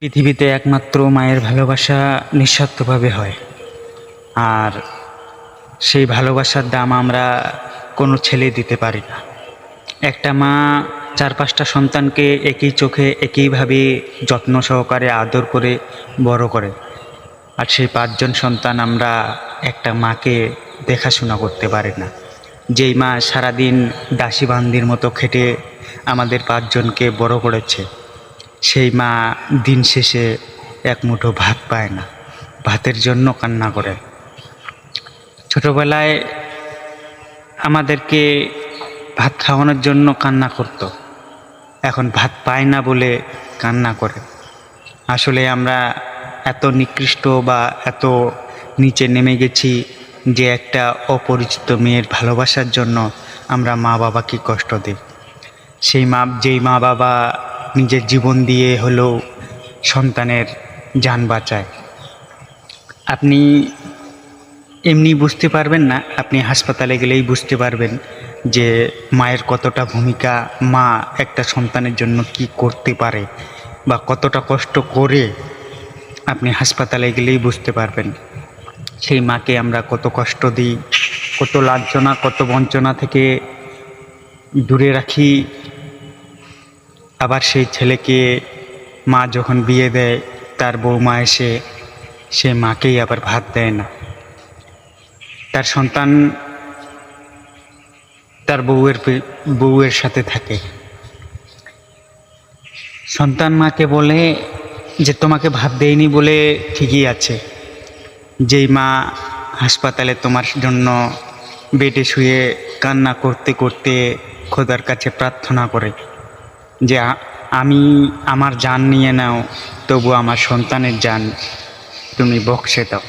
পৃথিবীতে একমাত্র মায়ের ভালোবাসা নিঃস্বার্থভাবে হয়। আর সেই ভালোবাসার দাম আমরা কোনো ছেলে দিতে পারি না। একটা মা চার পাঁচটা সন্তানকে একই চোখে একইভাবে যত্ন সহকারে আদর করে বড় করে। আর সেই পাঁচজন সন্তান আমরা একটা মাকে দেখাশোনা করতে পারি না। যেই মা সারাদিন দাসী বান্দির মতো খেটে আমাদের পাঁচজনকে বড় করেছে। সেই মা দিন শেষে এক মুঠো ভাত পায় না। ভাতের জন্য কান্না করে। ছোটবেলায় আমাদেরকে ভাত খাওয়ানোর জন্য কান্না করত। এখন ভাত পায় না বলে কান্না করে। আসলে আমরা এত নিকৃষ্ট বা এত নিচে নেমে গেছি যে একটা অপরিচিত মেয়ের ভালোবাসার জন্য আমরা মা বাবাকে কষ্ট দিই। সেই মা, যেই মা বাবা নিজের জীবন দিয়ে হলেও সন্তানের যান বাঁচায়। আপনি এমনি বুঝতে পারবেন না, আপনি হাসপাতালে গেলেই বুঝতে পারবেন যে মায়ের কতটা ভূমিকা, মা একটা সন্তানের জন্য কি করতে পারে বা কতটা কষ্ট করে আপনি হাসপাতালে গেলেই বুঝতে পারবেন। সেই মাকে আমরা কত কষ্ট দিই, কত লাঞ্ছনা, কত বঞ্চনা থেকে দূরে রাখি আবার সেই ছেলেকে মা যখন বিয়ে দেয়, তার বৌমা এসে সে মাকেই আবার ভাত দেয় না। তার সন্তান তার বউয়ের বউয়ের সাথে থাকে। সন্তান মাকে বলে যে, তোমাকে ভাত দেয়নি বলে ঠিকই আছে। যেই মা হাসপাতালে তোমার জন্য বেডে শুয়ে কান্না করতে করতে খোদার কাছে প্রার্থনা করে। যে আমি আমার জান নিয়ে নাও তবু আমার সন্তানের জান তুমি বক্সে দাও।